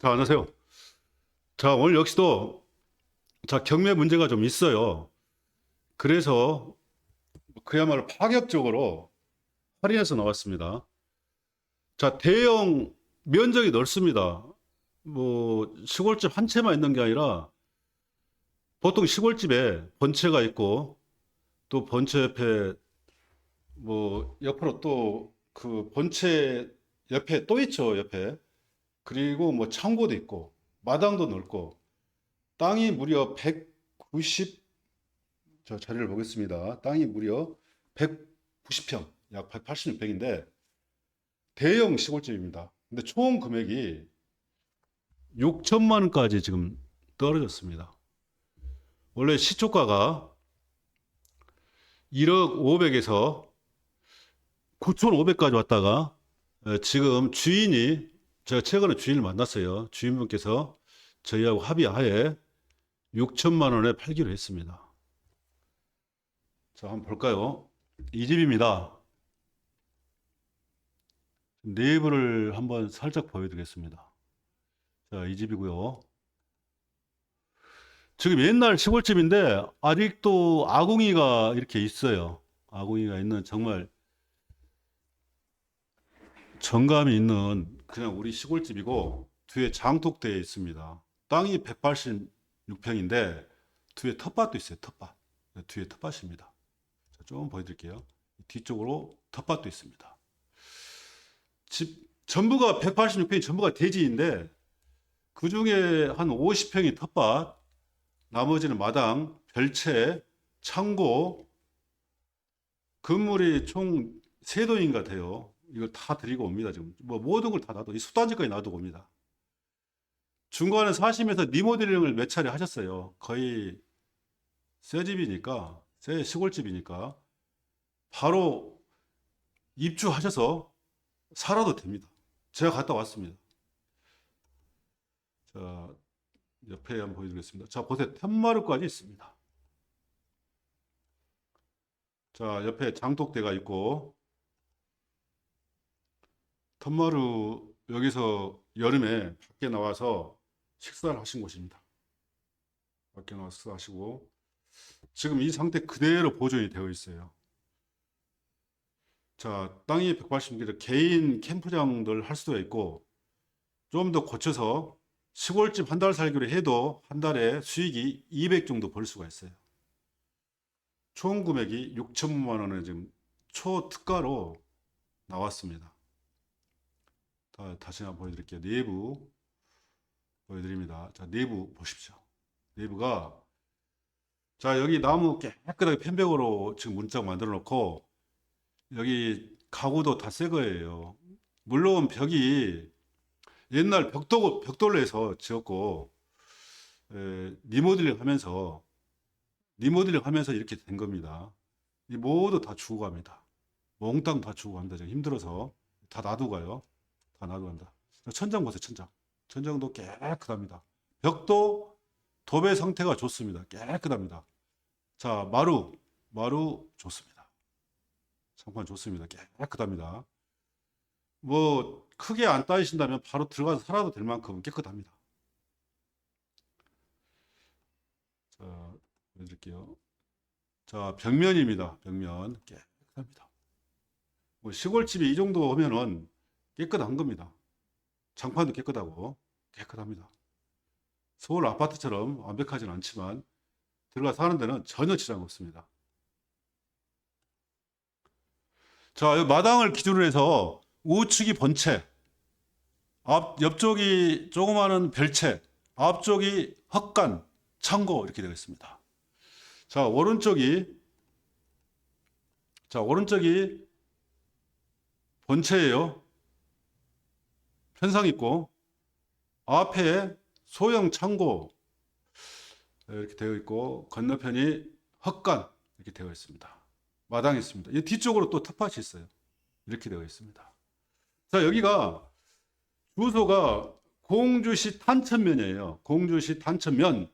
자, 안녕하세요. 자, 오늘 역시도 자, 경매 문제가 좀 있어요. 그래서 그야말로 파격적으로 할인해서 나왔습니다. 자, 대형 면적이 넓습니다. 뭐 시골집 한 채만 있는 게 아니라 보통 시골집에 본체가 있고 또 본체 옆에 뭐 옆으로 또그 본체 옆에 또 있죠, 옆에. 그리고 뭐 창고도 있고 마당도 넓고 땅이 무려 190, 저 자료를 보겠습니다. 땅이 무려 190평, 약 186평인데 대형 시골집입니다. 근데 총 금액이 6천만 원까지 지금 떨어졌습니다. 원래 시초가가 1억 500에서 9,500까지 왔다가 어, 지금 주인이 제가 최근에 주인을 만났어요. 주인분께서 저희하고 합의하에 6천만 원에 팔기로 했습니다. 자, 한번 볼까요? 이 집입니다. 내부를 한번 살짝 보여드리겠습니다. 자, 이 집이고요. 지금 옛날 시골집인데 아직도 아궁이가 이렇게 있어요. 아궁이가 있는 정말 정감이 있는 그냥 우리 시골집이고 뒤에 장독대에 있습니다. 땅이 186평인데 뒤에 텃밭도 있어요. 텃밭. 네, 뒤에 텃밭입니다. 자, 좀 보여드릴게요. 뒤쪽으로 텃밭도 있습니다. 집 전부가 186평이 전부가 대지인데 그 중에 한 50평이 텃밭, 나머지는 마당, 별채, 창고, 건물이 총세 동인 같아요. 이걸 다 드리고 옵니다. 지금 뭐 모든 걸 다 놔도 이 수단지까지 놔두고 옵니다. 중간에 사시면서 리모델링을 몇 차례 하셨어요. 거의 새 집이니까 새 시골집이니까 바로 입주하셔서 살아도 됩니다. 제가 갔다 왔습니다. 자 옆에 한번 보여드리겠습니다. 자 보세요. 툇마루까지 있습니다. 자 옆에 장독대가 있고 텀마루 여기서 여름에 밖에 나와서 식사를 하신 곳입니다. 밖에 나와서 식사하시고 지금 이 상태 그대로 보존이 되어 있어요. 자, 땅이 180m 개인 캠프장들 할 수도 있고 좀 더 고쳐서 시골집 한 달 살기로 해도 한 달에 수익이 200 정도 벌 수가 있어요. 총 금액이 6천만 원에 지금 초특가로 나왔습니다. 다, 다시 한번 보여드릴게요. 내부 보여드립니다. 자, 내부 보십시오. 내부가 자 여기 나무 깨끗하게 편백으로 지금 문짝 만들어 놓고 여기 가구도 다 새 거예요. 물론 벽이 옛날 벽도 벽돌로 해서 지었고 에, 리모델링 하면서 리모델링 하면서 이렇게 된 겁니다. 이 모두 다 주고 갑니다. 몽땅 다 주고 갑니다. 지금 힘들어서 다 놔두고 가요. 다 놔두간다. 천장 보세요, 천장. 천장도 깨끗합니다. 벽도 도배 상태가 좋습니다. 깨끗합니다. 자, 마루, 마루 좋습니다. 상판 좋습니다. 깨끗합니다. 뭐 크게 안 따지신다면 바로 들어가서 살아도 될 만큼 깨끗합니다. 자, 보여드릴게요. 자, 벽면입니다. 벽면 깨끗합니다. 뭐 시골집이 이 정도 하면은 깨끗한 겁니다. 장판도 깨끗하고 깨끗합니다. 서울 아파트처럼 완벽하진 않지만 들어가 사는 데는 전혀 지장 없습니다. 자, 이 마당을 기준으로 해서 우측이 본체, 앞 옆쪽이 조그마한 별채, 앞쪽이 헛간, 창고 이렇게 되어 있습니다. 자, 오른쪽이 자, 오른쪽이 본체예요. 편상 있고 앞에 소형 창고 이렇게 되어 있고 건너편이 헛간 이렇게 되어 있습니다. 마당이 있습니다. 이 뒤쪽으로 또 텃밭이 있어요. 이렇게 되어 있습니다. 자 여기가 주소가 공주시 탄천면이에요. 공주시 탄천면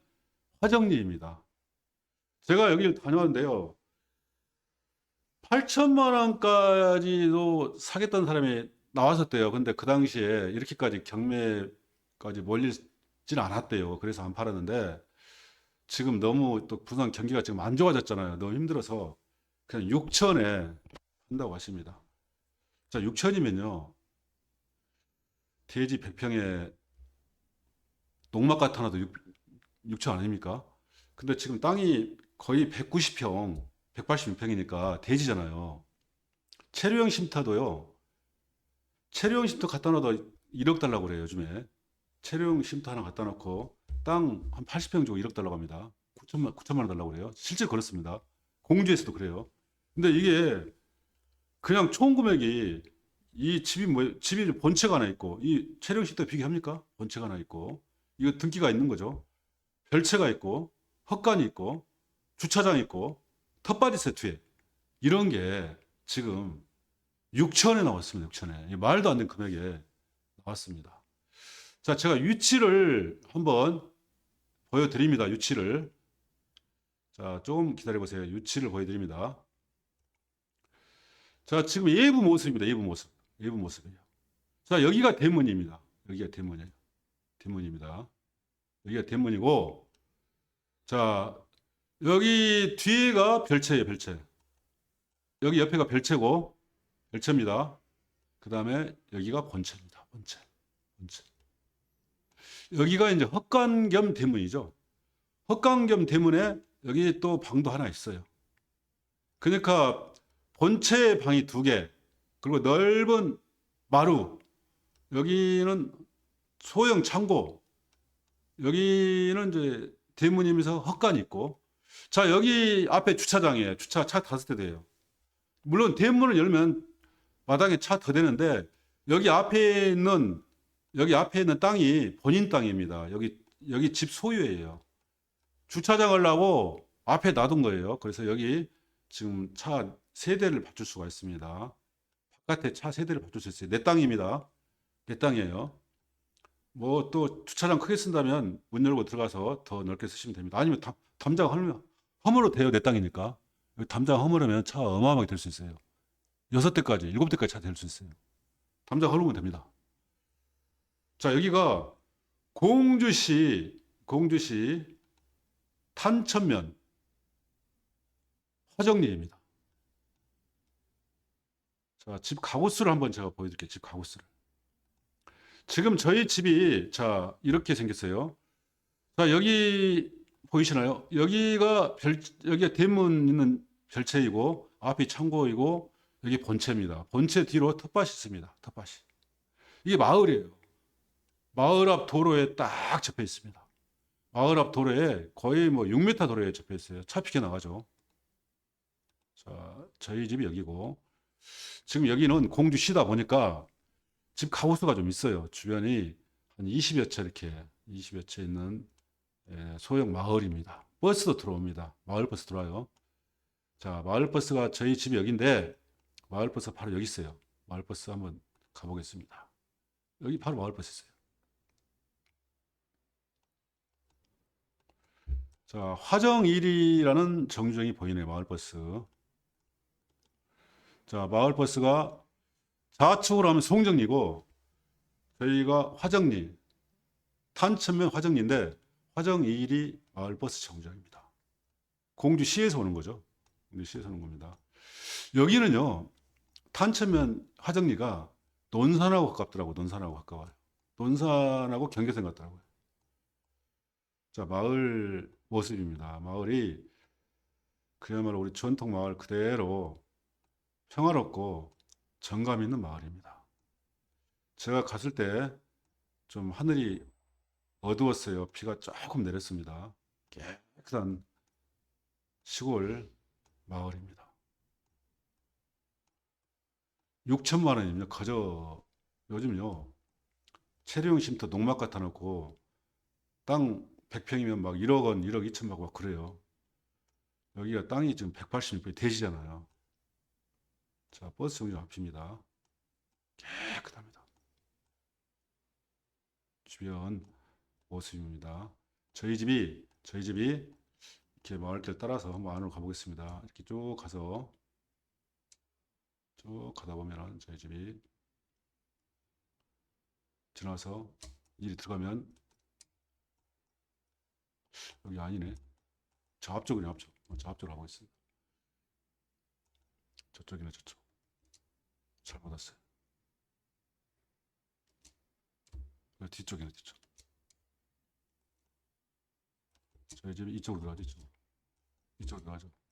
화정리입니다. 제가 여기를 다녀왔는데요. 8천만 원까지도 사겠다는 사람이 나왔었대요. 근데 그 당시에 이렇게까지 경매가 정도까지 몰리진 않았대요. 그래서 안 팔았는데 지금 너무 또 부산 경기가 지금 안 좋아졌잖아요. 너무 힘들어서 그냥 6천에 한다고 하십니다. 자, 6천이면요. 대지 100평에 농막 하나도 6, 6천 아닙니까? 근데 지금 땅이 거의 190평, 186평이니까 대지잖아요. 체류형 쉼터도요. 체류형 쉼터 갖다 놔도 1억 달라고 그래요, 요즘에. 체류형 쉼터 하나 갖다 놓고 땅 한 80평 주고 1억 달라고 합니다. 9천만, 9천만 원 달라고 그래요. 실제 그렇습니다. 공주에서도 그래요. 근데 이게 그냥 총 금액이 이 집이 뭐 집이 본체가 하나 있고 이 체류형 쉼터 비교합니까? 본체가 하나 있고 이거 등기가 있는 거죠. 별채가 있고 헛간이 있고 주차장 있고 텃밭이 세트에 이런 게 지금 6천에 나왔습니다. 6천에 말도 안 되는 금액에 나왔습니다. 자, 제가 위치를 한번 보여드립니다. 위치를 자, 조금 기다려 보세요. 위치를 보여드립니다. 자, 지금 예부 모습입니다. 예부 모습, 예부 모습이에요. 자, 여기가 대문입니다. 여기가 대문이에요. 대문입니다. 여기가 대문이고, 자, 여기 뒤에가 별채예요, 별채. 여기 옆에가 별채고, 별채입니다. 그 다음에 여기가 본채입니다, 본채. 본채. 여기가 이제 헛간 겸 대문이죠. 헛간 겸 대문에 여기 또 방도 하나 있어요. 그러니까 본체 방이 두 개, 그리고 넓은 마루, 여기는 소형 창고, 여기는 이제 대문이면서 헛간이 있고, 자, 여기 앞에 주차장이에요. 주차 차 다섯 대 돼요. 물론 대문을 열면 마당에 차더 되는데, 여기 앞에 있는, 여기 앞에 있는 땅이 본인 땅입니다. 여기, 여기 집 소유예요. 주차장 하려고 앞에 놔둔 거예요. 그래서 여기 지금 차 세 대를 받칠 수가 있습니다. 바깥에 차 세 대를 받칠 수 있어요. 내 땅입니다. 내 땅이에요. 뭐 또 주차장 크게 쓴다면 문 열고 들어가서 더 넓게 쓰시면 됩니다. 아니면 담, 담장 허물면 허물어도 돼요. 내 땅이니까. 담장 허물으면 차 어마어마하게 될 수 있어요. 여섯 대까지, 일곱 대까지 차될수 있어요. 담장 허물면 됩니다. 자, 여기가 공주시, 공주시 탄천면 화정리입니다. 자, 집 가구수를 한번 제가 보여드릴게요. 집 가구수를. 지금 저희 집이 자 이렇게 생겼어요. 자 여기 보이시나요? 여기가 별 여기가 대문 있는 별채이고 앞이 창고이고 여기 본체입니다. 본체 뒤로 텃밭이 있습니다. 텃밭이. 이게 마을이에요. 마을 앞 도로에 딱 접해 있습니다. 마을 앞 도로에 거의 뭐 6m 도로에 접해 있어요. 차 피게 나가죠. 자, 저희 집이 여기고 지금 여기는 공주시다 보니까 집 가구수가 좀 있어요. 주변이 한 20여 채 이렇게 20여 채 있는 예, 소형 마을입니다. 버스도 들어옵니다. 마을 버스 들어와요. 자, 마을 버스가 저희 집이 여기인데 마을 버스 바로 여기 있어요. 마을 버스 한번 가보겠습니다. 여기 바로 마을 버스 있어요. 자, 화정일이라는 정류장이 보이네요. 마을 버스. 자, 마을 버스가 좌측으로 하면 송정리고 저희가 화정리 탄천면 화정리인데 화정일이 마을버스 정류장입니다. 공주시에서 오는 거죠. 공주시에서 오는 겁니다. 여기는요 탄천면 화정리가 논산하고 가깝더라고 논산하고 가까워요. 논산하고 경계선 같더라고요. 자 마을 모습입니다. 마을이 그야말로 우리 전통 마을 그대로 평화롭고 정감 있는 마을입니다. 제가 갔을 때 좀 하늘이 어두웠어요. 비가 조금 내렸습니다. 깨끗한 시골 마을입니다. 6천만 원이면 거저 요즘요 체류용 쉼터 농막 갖다 놓고 땅 100평이면 막 1억 원, 1억 2천만 원 그래요. 여기가 땅이 지금 186평 대지잖아요. 자, 버스 정류 앞입니다. 깨끗합니다. 주변 모습입니다. 저희 집이 저희 집이 이렇게 마을길 따라서 한번 안으로 가보겠습니다. 이렇게 쭉 가서 쭉 가다 보면은 저희 집이 지나서 일이 들어가면 여기 아니네. 저 앞쪽이네 앞쪽. 어, 저 앞쪽으로 하고 있습니다. 저쪽이네 저쪽. 잘 받았어요. 여기 뒤쪽이네 뒤쪽. 저희 집이 이쪽으로 들어가죠. 이쪽으로 들어가죠.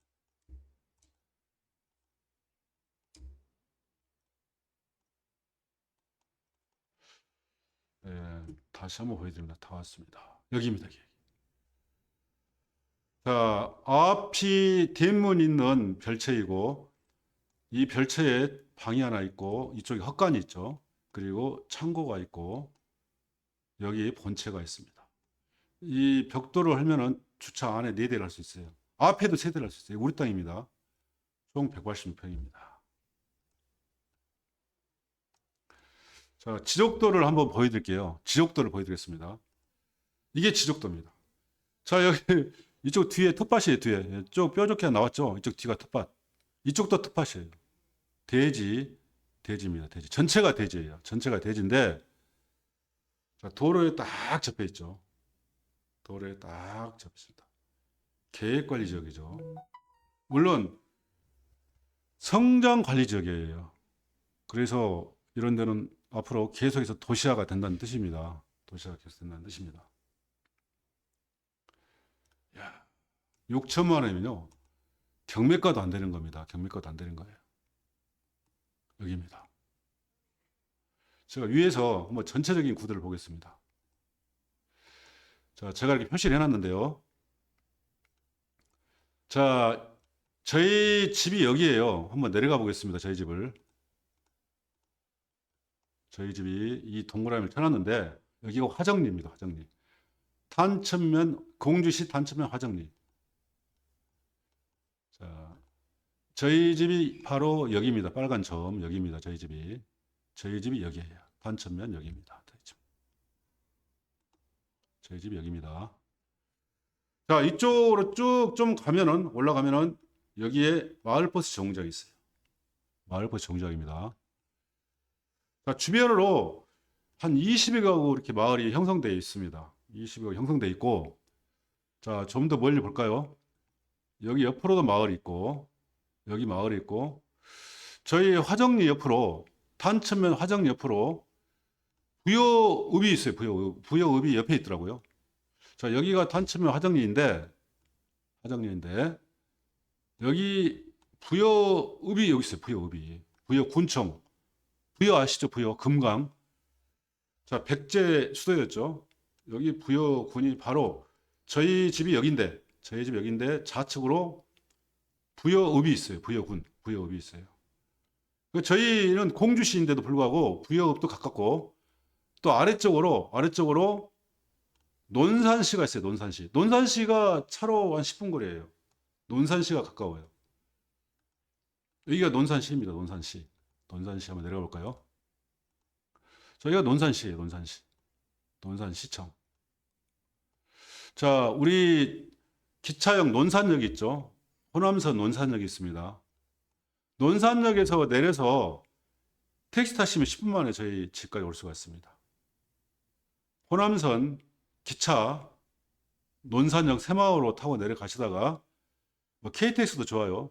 예, 다시 한번 보여드립니다. 다 왔습니다. 여기입니다. 여기. 자, 앞이 대문 있는 별채이고 이 별채에 방이 하나 있고 이쪽에 헛간이 있죠. 그리고 창고가 있고 여기 본체가 있습니다. 이 벽돌을 하면은 주차 안에 네 대를 할 수 있어요. 앞에도 세 대를 할 수 있어요. 우리 땅입니다. 총 186평입니다. 자, 지적도를 한번 보여드릴게요. 지적도를 보여드리겠습니다. 이게 지적도입니다. 자, 여기 이쪽 뒤에 텃밭이에요, 뒤에. 쭉 뾰족해 나왔죠? 이쪽 뒤가 텃밭. 이쪽도 텃밭이에요. 대지, 대지입니다, 대지. 전체가 대지예요. 전체가 대지인데, 자, 도로에 딱 접해 있죠. 도로에 딱 접해 있습니다. 계획관리 지역이죠. 물론, 성장 관리 지역이에요. 그래서 이런 데는 앞으로 계속해서 도시화가 된다는 뜻입니다. 도시화가 계속 된다는 뜻입니다. 야, 6천만 원이면요. 경매가도 안 되는 겁니다. 경매가도 안 되는 거예요. 여기입니다. 제가 위에서 한번 전체적인 구도를 보겠습니다. 자, 제가 이렇게 표시를 해놨는데요. 자, 저희 집이 여기에요. 한번 내려가 보겠습니다. 저희 집을. 저희 집이 이 동그라미를 쳐놨는데 여기가 화정리입니다. 화정리. 단천면 공주시 단천면 화정리. 자, 저희 집이 바로 여기입니다. 빨간 점 여기입니다. 저희 집이 저희 집이 여기예요. 단천면 여기입니다. 저희 집. 저희 집이 여기입니다. 자, 이쪽으로 쭉 좀 가면은 올라가면은 여기에 마을버스 정류장이 있어요. 마을버스 정류장입니다. 자, 주변으로 한 20여 가구 이렇게 마을이 형성되어 있습니다. 20여 가구 형성되어 있고, 자, 좀 더 멀리 볼까요? 여기 옆으로도 마을이 있고, 여기 마을이 있고, 저희 화정리 옆으로, 단천면 화정리 옆으로 부여읍이 있어요. 부여읍. 부여읍이 옆에 있더라고요. 자, 여기가 단천면 화정리인데, 화정리인데, 여기 부여읍이 여기 있어요. 부여읍이. 부여군청. 부여 아시죠? 부여 금강. 자, 백제 수도였죠. 여기 부여군이 바로 저희 집이 여긴데, 저희 집 여긴데 좌측으로 부여읍이 있어요. 부여군, 부여읍이 있어요. 그 저희는 공주시인데도 불구하고 부여읍도 가깝고 또 아래쪽으로 아래쪽으로 논산시가 있어요. 논산시. 논산시가 차로 한 10분 거리예요. 논산시가 가까워요. 여기가 논산시입니다. 논산시. 논산시 한번 내려가 볼까요? 저희가 논산시예요. 논산시. 논산시청. 자, 우리 기차역 논산역 있죠? 호남선 논산역이 있습니다. 논산역에서 내려서 택시 타시면 10분 만에 저희 집까지 올 수가 있습니다. 호남선 기차 논산역 새마을로 타고 내려가시다가 뭐 KTX도 좋아요.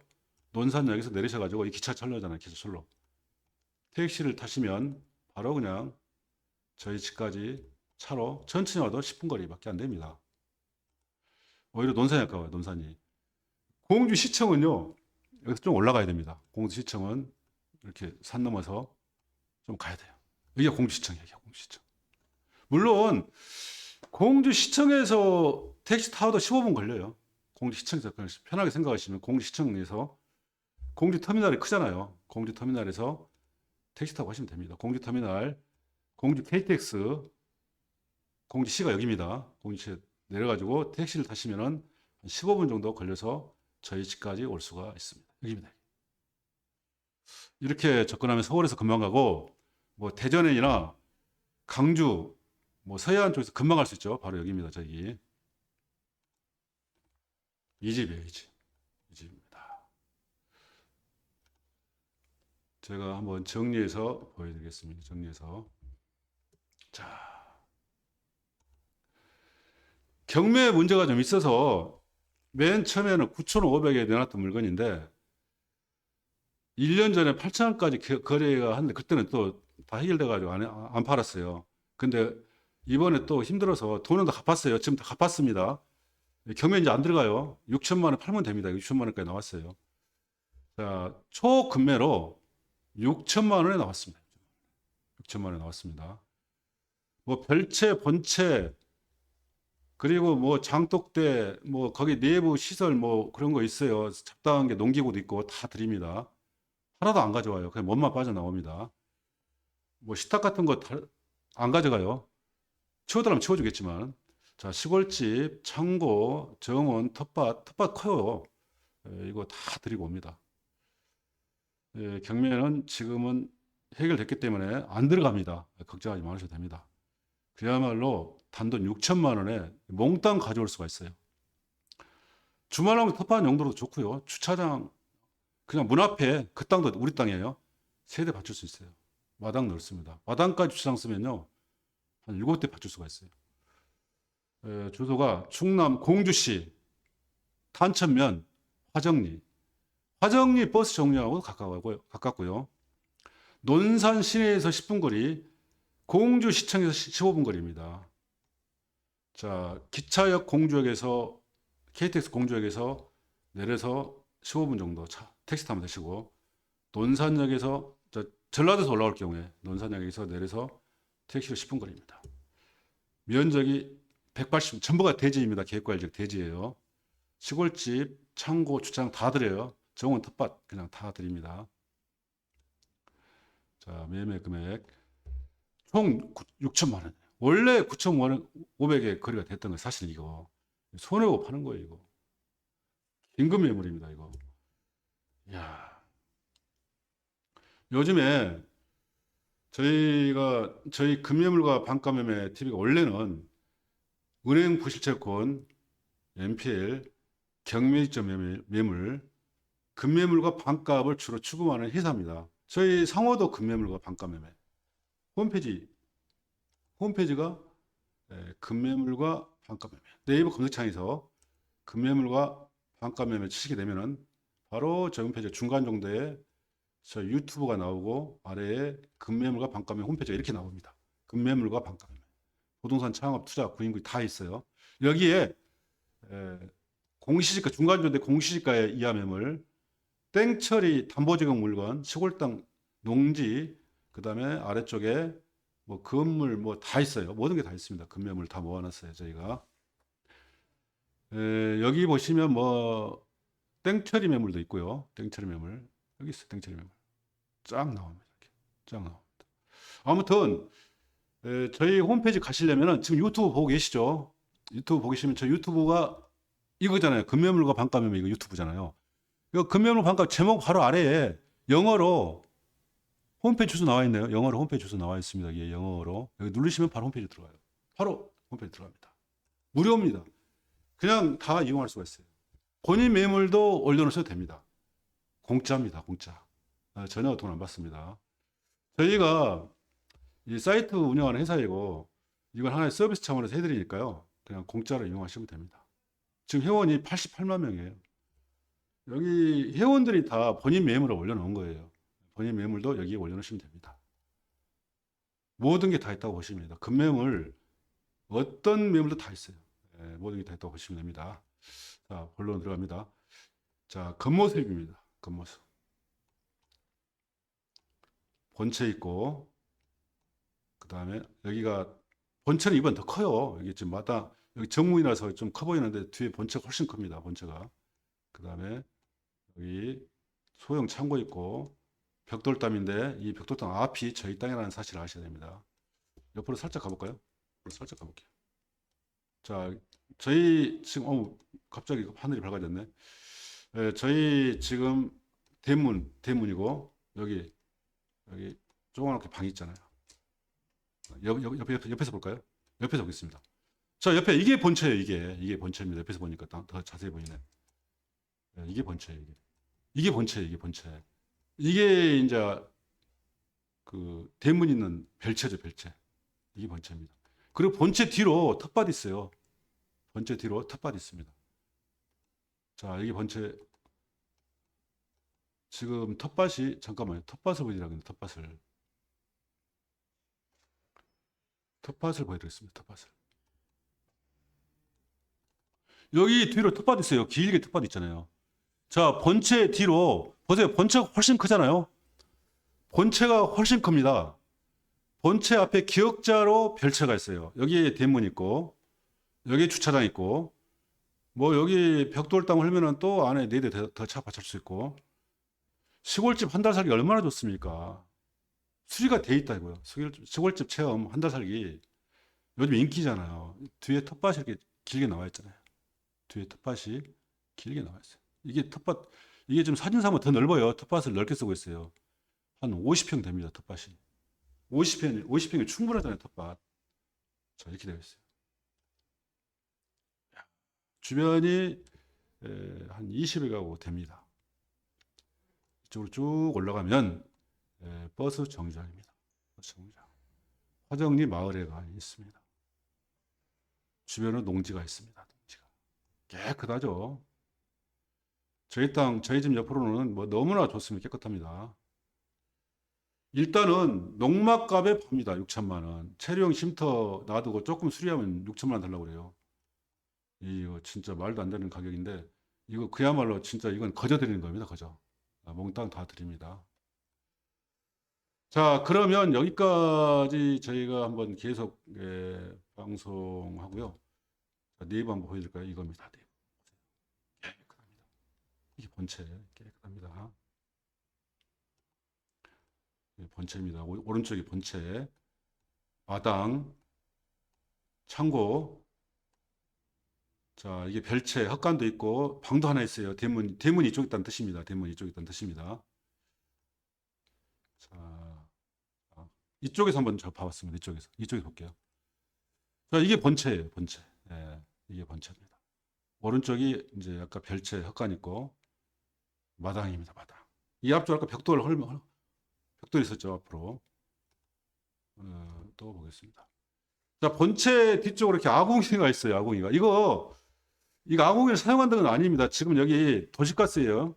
논산역에서 내리셔가지고 이 기차 철로잖아요. 기차 철로. 택시를 타시면 바로 그냥 저희 집까지 차로 천천히 와도 10분 거리밖에 안 됩니다. 오히려 논산이 가까워요. 논산이. 공주시청은요. 여기서 좀 올라가야 됩니다. 공주시청은 이렇게 산 넘어서 좀 가야 돼요. 여기가 공주시청이에요. 여기가 공주시청. 물론 공주시청에서 택시 타도 15분 걸려요. 공주시청에서 편하게 생각하시면 공주시청에서 공주터미널이 크잖아요. 공주터미널에서 택시 타고 가시면 됩니다. 공주터미널, 공주 KTX, 공주시가 여기입니다. 공주시 내려가지고 택시를 타시면은 한 15분 정도 걸려서 저희 집까지 올 수가 있습니다. 여기입니다. 이렇게 접근하면 서울에서 금방 가고 뭐 대전이나 강주, 뭐 서해안 쪽에서 금방 갈 수 있죠. 바로 여기입니다. 저기 이 집이에요. 이 집. 이 집입니다. 제가 한번 정리해서 보여드리겠습니다. 정리해서 자 경매 문제가 좀 있어서 맨 처음에는 9,500에 내놨던 물건인데 1년 전에 8,000원까지 거래가 하는데 그때는 또 다 해결돼 가지고 안, 안 팔았어요. 근데 이번에 또 힘들어서 돈은 다 갚았어요. 지금 다 갚았습니다. 경매 이제 안 들어가요. 6천만 원 팔면 됩니다. 6천만 원까지 나왔어요. 자, 초금매로 6천만 원에 나왔습니다. 6천만 원에 나왔습니다. 뭐 별채, 본채, 그리고 뭐 장독대, 뭐 거기 내부 시설 뭐 그런 거 있어요. 잡다한 게 농기구도 있고 다 드립니다. 하나도 안 가져와요. 그냥 몸만 빠져나옵니다. 뭐 식탁 같은 거 안 가져가요. 치워달라면 치워주겠지만. 자, 시골집, 창고, 정원, 텃밭, 텃밭 커요. 에, 이거 다 드리고 옵니다. 예, 경매는 지금은 해결됐기 때문에 안 들어갑니다. 걱정하지 마셔도 됩니다. 그야말로 단돈 6천만 원에 몽땅 가져올 수가 있어요. 주말하면 텃밭 용도로도 좋고요. 주차장 그냥 문 앞에 그 땅도 우리 땅이에요. 세대 받칠 수 있어요. 마당 넓습니다. 마당까지 주차장 쓰면요. 한 7대 받칠 수가 있어요. 에, 주소가 충남 공주시 탄천면 화정리 화정리 버스 정류장하고 가까워요. 가깝고요. 논산 시내에서 10분 거리, 공주시청에서 15분 거리입니다. 자, 기차역 공주역에서 KTX 공주역에서 내려서 15분 정도 차 택시 타면 되시고 논산역에서 저, 전라도에서 올라올 경우에 논산역에서 내려서 택시로 10분 거리입니다. 면적이 180 전부가 대지입니다. 계획관리적 대지예요. 시골집, 창고, 주차장 다 드려요. 정원 텃밭 그냥 다 드립니다. 자, 매매 금액 총 6천만 원. 원래 9,500에 거래가 됐던 거 사실 이거 손해고 파는 거예요, 이거. 긴급 매물입니다, 이거. 야. 요즘에 저희가 저희 금매물과 반가 매매 TV가 원래는 은행 부실채권, NPL, 경매점 매물, 매물, 금매물과 반값을 주로 추구하는 회사입니다. 저희 상호도 금매물과 반값 매매. 홈페이지 홈페이지가 예, 금매물과 반값 매매. 네이버 검색창에서 금매물과 반값 매매 치시게 되면은 바로 저 홈페이지 중간 정도에 저 유튜브가 나오고 아래에 금매물과 반값 매매 홈페이지가 이렇게 나옵니다. 금매물과 반값 매매. 부동산 창업 투자 구인구이 다 있어요. 여기에 에, 공시지가 중간 정도의 공시지가의 이하 매물 땡처리 담보제공 물건, 시골 땅 농지, 그 다음에 아래쪽에 뭐 건물 뭐 다 있어요. 모든 게 다 있습니다. 금매물 다 모아놨어요. 저희가. 에, 여기 보시면 뭐 땡처리 매물도 있고요. 땡처리 매물. 여기 있어요. 땡처리 매물. 쫙 나옵니다. 이렇게. 쫙 나옵니다. 아무튼 에, 저희 홈페이지 가시려면은 지금 유튜브 보고 계시죠? 유튜브 보고 계시면 저 유튜브가 이거잖아요. 금매물과 반가매물 이거 유튜브잖아요. 이거 금매물 반값 제목 바로 아래에 영어로 홈페이지 주소 나와 있네요. 영어로 홈페이지 주소 나와 있습니다. 이게 영어로. 여기 누르시면 바로 홈페이지 들어가요. 바로 홈페이지 들어갑니다. 무료입니다. 그냥 다 이용할 수가 있어요. 본인 매물도 올려놓으셔도 됩니다. 공짜입니다. 공짜. 아, 전혀 돈 안 받습니다. 저희가 이 사이트 운영하는 회사이고 이건 하나의 서비스 차원에서 해드리니까요. 그냥 공짜로 이용하시면 됩니다. 지금 회원이 88만 명이에요. 여기 회원들이 다 본인 매물을 올려놓은 거예요. 본인 매물도 여기에 올려놓으시면 됩니다. 모든 게 다 있다고 보시면 됩니다. 금매물, 어떤 매물도 다 있어요. 예, 모든 게 다 있다고 보시면 됩니다. 자, 본론 들어갑니다. 자, 겉모습입니다. 겉모습. 본체 있고, 그 다음에 여기가, 본체는 이번 더 커요. 여기 지금 마다, 여기 정문이라서 좀 커 보이는데 뒤에 본체가 훨씬 큽니다. 본체가. 그 다음에 여기 소형 창고 있고 벽돌담인데 이 벽돌담 앞이 저희 땅이라는 사실을 아셔야 됩니다. 옆으로 살짝 가볼까요? 살짝 가볼게요. 자, 저희 지금 어 갑자기 하늘이 밝아졌네. 에, 저희 지금 대문 대문이고 여기 여기 조그맣게 방 있잖아요. 옆, 옆, 옆에, 옆에서 볼까요? 옆에서 보겠습니다. 자, 옆에 이게 본체예요. 이게 이게 본체입니다. 옆에서 보니까 더, 더 자세히 보이네. 예, 이게 본체예요, 이게. 이게 본체예요, 이게 본체. 이게 이제 그 대문 있는 별채죠, 별채. 이게 본체입니다. 그리고 본체 뒤로 텃밭 있어요. 번째 뒤로 텃밭이 있습니다. 자, 여기 번째 지금 텃밭이 잠깐만요. 텃밭을 보여드리라는데 텃밭을 텃밭을 보여드리겠습니다. 텃밭을 여기 뒤로 텃밭 있어요. 길게 텃밭 있잖아요. 자, 본체 뒤로 보세요. 본체가 훨씬 크잖아요. 본체가 훨씬 큽니다. 본체 앞에 기역자로 별채가 있어요. 여기에 대문 있고 여기 주차장 있고 뭐 여기 벽돌 땅 흘면은 또 안에 네 대 더차 받칠 수 있고 시골집 한 달 살기 얼마나 좋습니까? 수리가 돼 있다 이거요. 시골- 시골집 체험 한 달 살기 요즘 인기잖아요. 뒤에 텃밭이 이렇게 길게 나와 있잖아요. 뒤에 텃밭이 길게 나와 있어요. 이게 텃밭 이게 지금 사진사면 더 넓어요. 텃밭을 넓게 쓰고 있어요. 한 50평 됩니다. 텃밭이. 50평 50평이 충분하잖아요. 텃밭. 자 이렇게 되어 있어요. 주변이 에, 한 20여 가구 됩니다. 이쪽으로 쭉 올라가면 에, 버스 정류장입니다. 버스 정류장. 화정리 마을에가 있습니다. 주변은 농지가 있습니다. 농지가 깨끗하죠. 저희 땅, 저희 집 옆으로는 뭐 너무나 좋습니다. 깨끗합니다. 일단은 농막값에 팝니다. 6천만 원. 체류용 쉼터 놔두고 조금 수리하면 6천만 원 달라고 그래요. 이거 진짜 말도 안 되는 가격인데 이거 그야말로 진짜 이건 거저 드리는 겁니다. 거저. 아, 몽땅 다 드립니다. 자, 그러면 여기까지 저희가 한번 계속 예, 방송하고요. 자, 네이버 한번 보여드릴까요? 이겁니다. 네이버. 보세요. 깨끗합니다. 이게 본체 깨끗합니다. 예, 본체입니다. 오- 오른쪽이 본체, 마당, 창고. 자, 이게 별채, 헛간도 있고 방도 하나 있어요. 대문, 대문 이쪽 있다는 뜻입니다. 대문 이쪽 있다는 뜻입니다. 자, 아, 이쪽에서 한번 저 봐봤습니다. 이쪽에서, 이쪽에서 볼게요. 자, 이게 본체예요. 본체. 예, 이게 본체입니다. 오른쪽이 이제 아까 별채, 헛간 있고 마당입니다. 마당. 이 앞쪽 아까 벽돌 헐, 벽돌 있었죠 앞으로. 어, 또 보겠습니다. 자, 본체 뒤쪽으로 이렇게 아궁이가 있어요. 아궁이가. 이거 이거 아궁이를 사용한다는 건 아닙니다. 지금 여기 도시가스예요.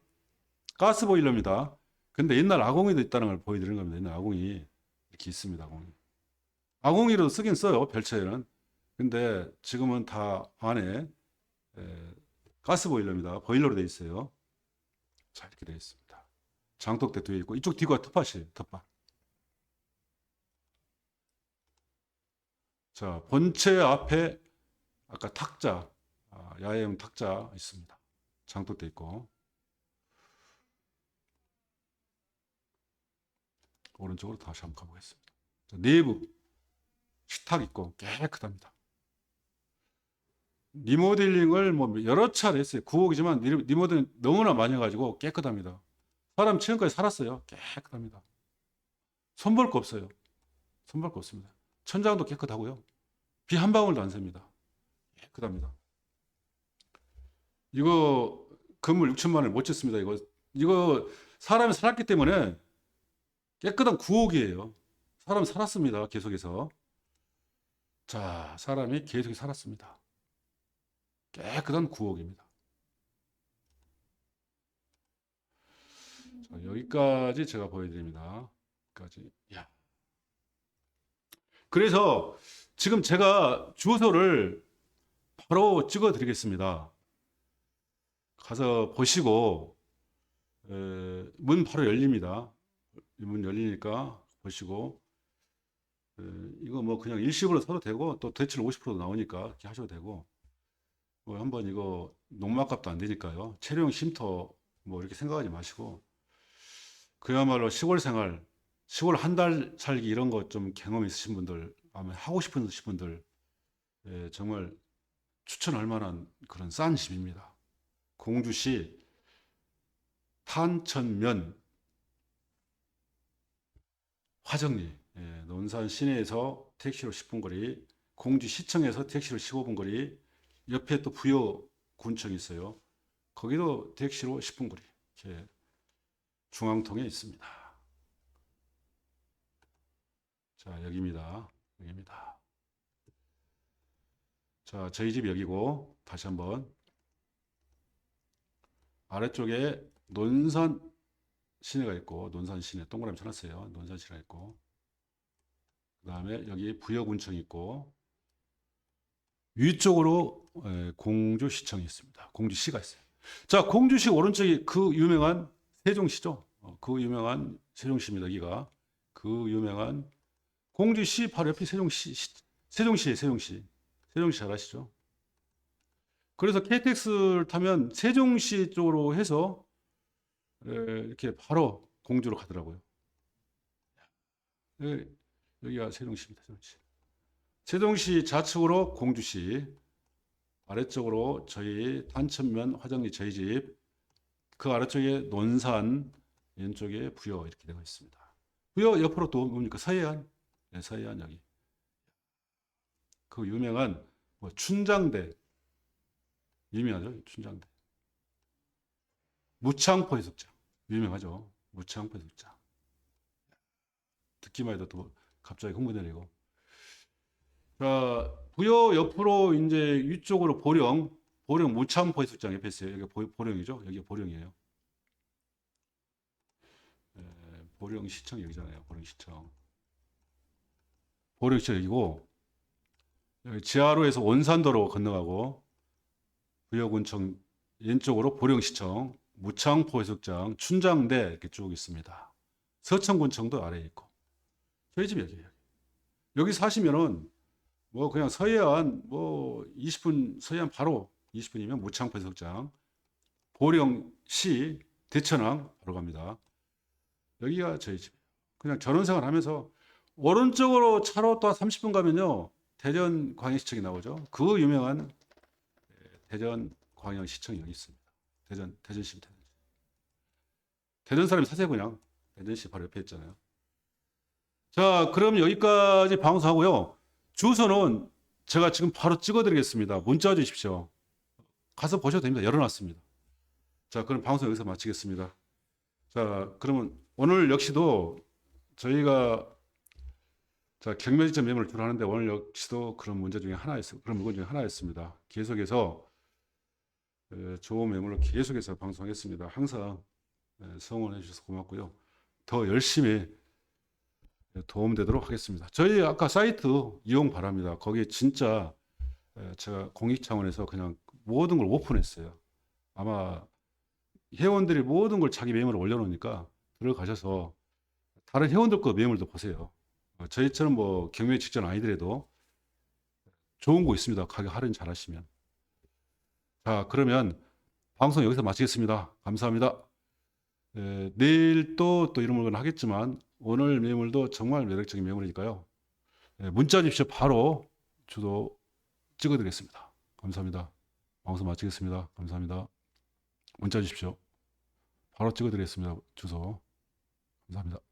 가스 보일러입니다. 근데 옛날 아궁이도 있다는 걸 보여드리는 겁니다. 옛날 아궁이 이렇게 있습니다. 아궁이. 아궁이로 쓰긴 써요. 별채에는. 근데 지금은 다 안에 에, 가스 보일러입니다. 보일러로 되어 있어요. 자, 이렇게 되어 있습니다. 장독대 뒤에 있고 이쪽 뒤가 텃밭이에요. 텃밭. 자, 본체 앞에 아까 탁자, 아, 야외용 탁자 있습니다. 장독대 있고 오른쪽으로 다시 한번 가보겠습니다. 자, 내부 식탁 있고 깨끗합니다. 리모델링을 뭐 여러 차례 했어요. 9억이지만 리모델링 너무나 많이 해가지고 깨끗합니다. 사람 지금까지 살았어요. 깨끗합니다. 손볼 거 없어요. 손볼 거 없습니다. 천장도 깨끗하고요. 비 한 방울도 안 셉니다. 깨끗합니다. 이거 건물 6천만 원을 못 짓습니다. 이거 이거 사람이 살았기 때문에 깨끗한 9억이에요. 사람 살았습니다. 계속해서. 자, 사람이 계속 살았습니다. 깨끗한 9억입니다. 자, 여기까지 제가 보여드립니다. 여기까지. 야. 그래서 지금 제가 주소를 바로 찍어 드리겠습니다. 가서 보시고, 에, 문 바로 열립니다. 이문 열리니까 보시고, 에, 이거 뭐 그냥 일시불로 사도 되고, 또 대출 50%도 나오니까 이렇게 하셔도 되고, 뭐 한번 이거 농막값도 안 되니까요. 체류용 쉼터 뭐 이렇게 생각하지 마시고, 그야말로 시골 생활, 시골 한 달 살기 이런 거 좀 경험 있으신 분들, 아마 하고 싶은 분들, 예, 정말 추천할 만한 그런 싼 집입니다. 공주시 탄천면 화정리 예, 논산 시내에서 택시로 10분 거리, 공주시청에서 택시로 15분 거리, 옆에 또 부여 군청이 있어요. 거기도 택시로 10분 거리 이렇게 중앙통에 있습니다. 자 여기입니다. 여기입니다. 자, 저희 집 여기고 다시 한번 아래쪽에 논산 시내가 있고 논산 시내 동그라미 쳐놨어요. 논산 시내가 있고 그 다음에 여기 부여군청이 있고 위쪽으로 에, 공주시청이 있습니다. 공주시가 있어요. 자, 공주시 오른쪽이 그 유명한 세종시죠. 어, 그 유명한 세종시입니다. 여기가 그 유명한 공주시 바로 옆이 세종시 시- 세종시예요. 세종시. 세종시 잘 아시죠? 그래서 KTX를 타면 세종시 쪽으로 해서 에, 이렇게 바로 공주로 가더라고요. 예, 여기가 세종시입니다. 세종시. 세종시 좌측으로 공주시, 아래쪽으로 저희 단천면 화정리 저희 집, 그 아래쪽에 논산, 왼쪽에 부여 이렇게 되어 있습니다. 부여 옆으로 또 뭡니까? 서해안, 네, 서해안 여기. 그 유명한 뭐 춘장대, 유명하죠? 춘장대. 무창포 해수욕장, 유명하죠? 무창포 해수욕장. 듣기만 해도 또 갑자기 흥분되고. 자, 부여 옆으로 이제 위쪽으로 보령, 보령 무창포 해수욕장 옆에 있어요. 여기 보, 보령이죠. 여기 보령이에요. 에, 보령 시청 여기잖아요. 보령 시청. 보령 시청 여기고 여기 지하로에서 원산도로 건너가고 부여군청 왼쪽으로 보령시청, 무창포 해수욕장, 춘장대 이렇게 쭉 있습니다. 서천군청도 아래에 있고 저희 집이 여기예요. 여기 사시면은 뭐 그냥 서해안 뭐 20분 서해안 바로 20분이면 무창포 해수욕장, 보령시 대천항 바로 갑니다. 여기가 저희 집. 그냥 전원생활 하면서 오른쪽으로 차로 또 30분 가면요 대전 광역시청이 나오죠. 그 유명한 예, 대전 광역시청이 여기 있습니다. 대전 대전시 대전. 대전 사람이 사세요 그냥 대전시 바로 옆에 있잖아요. 자 그럼 여기까지 방송하고요. 주소는 제가 지금 바로 찍어드리겠습니다. 문자 주십시오. 가서 보셔도 됩니다. 열어놨습니다. 자 그럼 방송 여기서 마치겠습니다. 자 그러면 오늘 역시도 저희가 자, 경매지점 매물을 주로 하는데 오늘 역시도 그런 문제 중에 하나였, 그런 물건 중에 하나였습니다. 계속해서 에, 좋은 매물을 계속해서 방송했습니다. 항상 에, 성원해 주셔서 고맙고요. 더 열심히 에, 도움되도록 하겠습니다. 저희 아까 사이트 이용 바랍니다. 거기에 진짜 에, 제가 공익 차원에서 그냥 모든 걸 오픈했어요. 아마 회원들이 모든 걸 자기 매물을 올려놓으니까 들어가셔서 다른 회원들 거 매물도 보세요. 어, 저희처럼 뭐 경매 직전 아니더라도 좋은 거 있습니다. 가격 할인 잘 하시면. 자, 그러면 방송 여기서 마치겠습니다. 감사합니다. 에, 내일 또, 또 이런 물건 하겠지만 오늘 매물도 정말 매력적인 매물이니까요. 에, 문자 주십시오. 바로 주소 찍어드리겠습니다. 감사합니다. 방송 마치겠습니다. 감사합니다. 문자 주십시오. 바로 찍어드리겠습니다. 주소. 감사합니다.